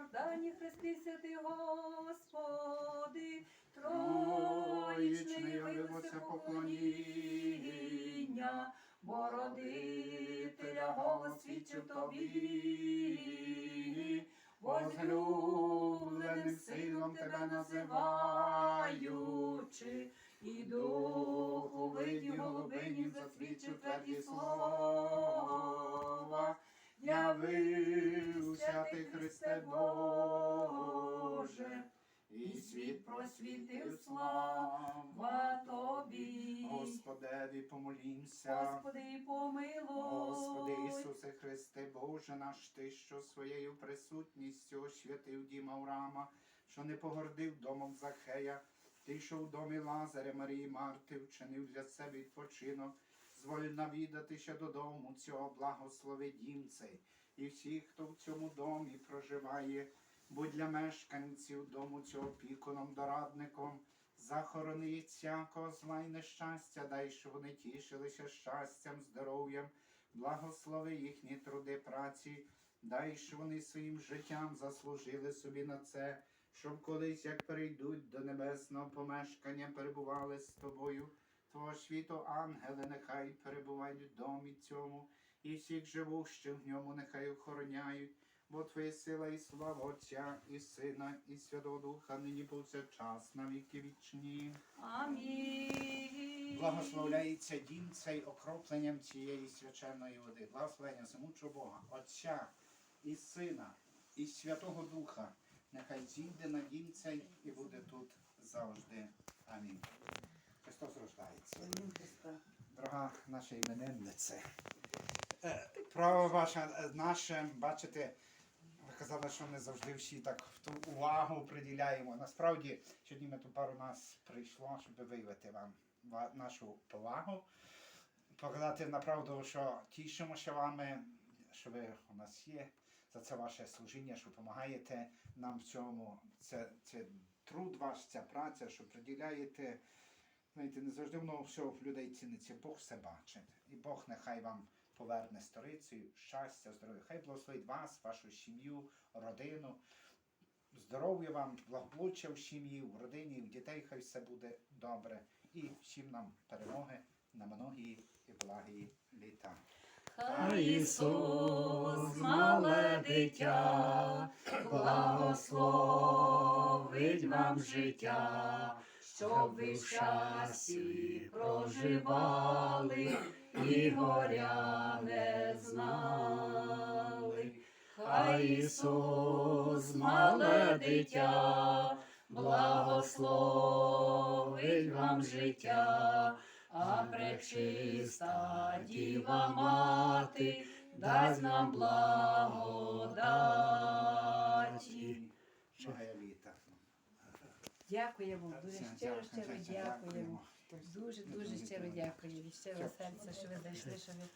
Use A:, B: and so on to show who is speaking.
A: Йордані хрестися ти, Господи,
B: явилося
A: явилося
B: поклоніння,
A: Бородителя голос свідчив тобі, возлюбленим сином тебе називаючи, і духу виді голубині засвідчив тверді слова. І світ просвітив слава тобі.
B: Господеві помолімся.
A: Господи, помилуй.
B: Господи Ісусе Христе, Боже наш, Ти, що своєю присутністю освятив дім Авраама, що не погордив домом Захея, Ти, що в домі Лазаря Марії Марти вчинив для себе відпочинок, зволь навідатися додому цього благослови дім цей, і всіх, хто в цьому домі проживає, будь для мешканців дому цього опікуном, дорадником, захорони всякого зла й нещастя, дай, щоб вони тішилися щастям, здоров'ям, благослови їхні труди праці, дай, щоб вони своїм життям заслужили собі на це, щоб колись, як перейдуть до небесного помешкання, перебували з тобою. Твого світу ангели нехай перебувають в домі цьому, і всіх живущих в ньому нехай охороняють, бо Твоя сила і слава Отця, і Сина, і Святого Духа, нині повсякчас, на віки вічні.
A: Амінь.
B: Благословляється дім цей окропленням цієї свяченої води. Благословення самучого Бога, Отця і Сина, і Святого Духа. Нехай зійде на дім цей і буде тут завжди. Амінь. Христос рождається. Дорога наша іменинниця. е, Право ваше, е, наше, бачите, ви казали, що не завжди всі так в ту увагу приділяємо. Насправді, сьогодні ми тут пару нас прийшло, щоб виявити вам нашу повагу, показати направду, що тішимося вами, що ви у нас є, за це ваше служіння, що допомагаєте нам в цьому. Це, це труд ваш, ця праця, що приділяєте. Знаєте, не завжди воно все в людей ціниться. Бог все бачить. І Бог нехай вам поверне сторицею, щастя, здоров'я. Хай благословить вас, вашу сім'ю, родину. Здоров'я вам, благополуччя в сім'ї, в родині, в дітей хай все буде добре. І всім нам перемоги на многі і благі літа.
A: Хай Ісус, мале дитя, благословить вам життя, щоб ви в щасті проживали і горя знали. Хай Ісус, мале дитя, благословить вам життя, а пречиста діва мати дасть нам благодаті.
C: Дякуємо, дуже щиро, щиро дякуємо. Дуже, дуже щиро дякую. Від щирого серця, що ви зайшли, що ви